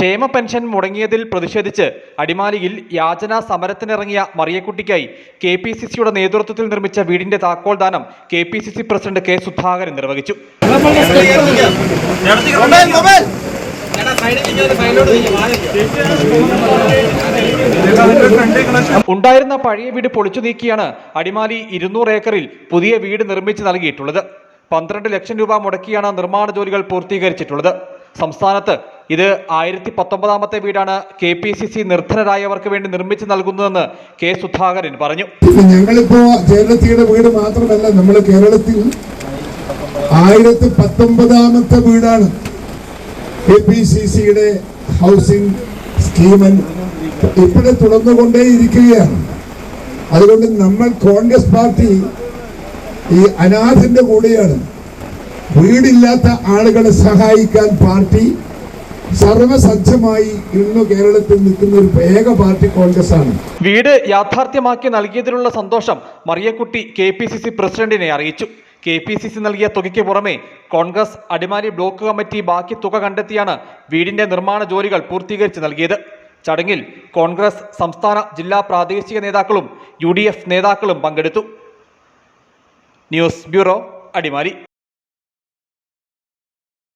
ക്ഷേമ പെൻഷൻ മുടങ്ങിയതിൽ പ്രതിഷേധിച്ച് അടിമാലിയിൽ യാചനാ സമരത്തിനിറങ്ങിയ മറിയക്കുട്ടിക്കായി കെ പി സി സിയുടെ നേതൃത്വത്തിൽ നിർമ്മിച്ച വീടിന്റെ താക്കോൽ ദാനം K P C C president K Sudhakaran നിർവഹിച്ചു. ഉണ്ടായിരുന്ന പഴയ വീട് പൊളിച്ചു നീക്കിയാണ് അടിമാലി ഇരുന്നൂറ് ഏക്കറിൽ പുതിയ വീട് നിർമ്മിച്ച് നൽകിയിട്ടുള്ളത്. പന്ത്രണ്ട് ലക്ഷം രൂപ മുടക്കിയാണ് നിർമ്മാണ ജോലികൾ പൂർത്തീകരിച്ചിട്ടുള്ളത്. സംസ്ഥാനത്ത് ഇത് ആയിരത്തി പത്തൊമ്പതാമത്തെ വീടാണ് കെ പി സി സി നിർധനരായവർക്ക് വേണ്ടി നിർമ്മിച്ചു നൽകുന്നതെന്ന് കെ സുധാകരൻ പറഞ്ഞു. ഞങ്ങളിപ്പോ കേരളത്തിയുടെ വീട് മാത്രമല്ല നമ്മൾ കേരളത്തിൽ ആയിരത്തി പത്തൊമ്പതാമത്തെ വീടാണ് കെ പി സി സിയുടെ ഹൗസിംഗ് സ്കീമൻ ഇപ്പോഴും തുടർന്നുകൊണ്ടേയിരിക്കുകയാണ്. അതുകൊണ്ട് നമ്മൾ കോൺഗ്രസ് പാർട്ടി ഈ അനാഥന്റെ കൂടെയാണ്. വീടില്ലാത്ത ആളുകളെ സഹായിക്കാൻ പാർട്ടി സർവസജ്ജമായി ഇന്ന് കേരളത്തിൽ നിൽക്കുന്ന ഒരു ഏക പാർട്ടി കോൺഗ്രസ് ആണ് വീട് യാഥാർത്ഥ്യമാക്കി നൽകിയതിലുള്ള സന്തോഷം Mariyakutty K P C C പ്രസിഡന്റിനെ അറിയിച്ചു. കെ പി സി സി നൽകിയ തുകയ്ക്ക് പുറമെ കോൺഗ്രസ് അടിമാലി ബ്ലോക്ക് കമ്മിറ്റി ബാക്കി തുക കണ്ടെത്തിയാണ് വീടിന്റെ നിർമ്മാണ ജോലികൾ പൂർത്തീകരിച്ച് നൽകിയത്. ചടങ്ങിൽ കോൺഗ്രസ് സംസ്ഥാന ജില്ലാ പ്രാദേശിക നേതാക്കളും യു നേതാക്കളും പങ്കെടുത്തു. News bureau Adimali.